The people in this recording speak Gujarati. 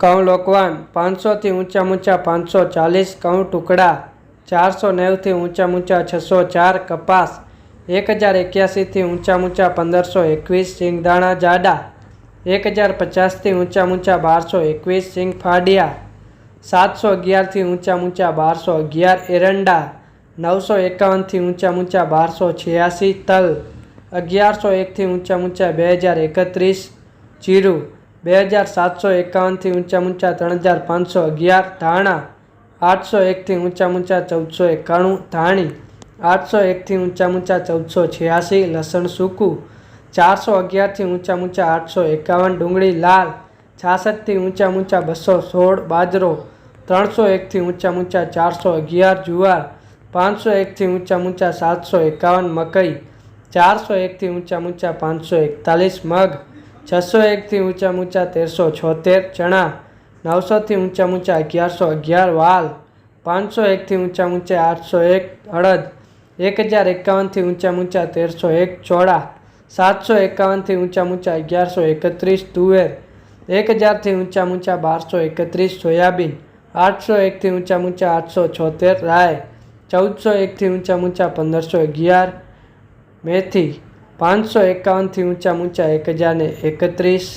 ઘઉં લોકવાન પાંચસોથી ઊંચા ઊંચા પાંચસો ચાલીસ ઘઉં ટુકડા ચારસો નેવથી ઊંચા ઊંચા છસો ચાર કપાસ એક હજાર એક્યાસીથી ઊંચા ઊંચા પંદરસો એકવીસ સિંગદાણા જાડા એક હજાર પચાસથી ઊંચા ઊંચા બારસો એકવીસ સિંગ ફાડિયા સાતસો અગિયારથી ઊંચા ઊંચા બારસો અગિયાર એરંડા નવસો એકાવનથી ઊંચા ઊંચા બારસો છ્યાસી તલ અગિયારસો એકથી ઊંચા ઊંચા બે હજાર એકત્રીસ જીરું બે હજાર સાતસો એકાવનથી ઊંચા ઊંચા ત્રણ હજાર પાંચસો અગિયાર, ધાણા આઠસો એકથી ઊંચા ઊંચા ચૌદસો એકાણું, ધાણી આઠસો એકથી ઊંચા ઊંચા ચૌદસો છ્યાસી, લસણ સૂકું ચારસો અગિયારથી ઊંચા ઊંચા આઠસો એકાવન, ડુંગળી લાલ છાસઠથી ઊંચા ઊંચા બસો સોળ, બાજરો ત્રણસો એકથી ઊંચા ઊંચા ચારસો અગિયાર, જુવાર પાંચસો એકથી ઊંચા ઊંચા સાતસો એકાવન, મકઈ ચારસો એકથી ઊંચા ઊંચા પાંચસો એકતાલીસ, મગ છસો એકથી ઊંચા ઊંચા તેરસો છોતેર ચણા નવસોથી ઊંચા ઊંચા અગિયારસો અગિયાર વાલ પાંચસો એકથી ઊંચા ઊંચા આઠસો એક અડદ એક હજાર એકાવનથી ઊંચા ઊંચા તેરસો એક ચોળા સાતસો એકાવનથી ઊંચા ઊંચા અગિયારસો એકત્રીસ તુવેર એક હજારથી ઊંચા ઊંચા બારસો એકત્રીસ સોયાબીન આઠસો એકથી ઊંચા ઊંચા આઠસો છોતેર રાય ચૌદસો એકથી ઊંચા ઊંચા પંદરસો અગિયાર મેથી પાંચસો એકાવનથી ઊંચા ઊંચા એક હજાર ને એકત્રીસ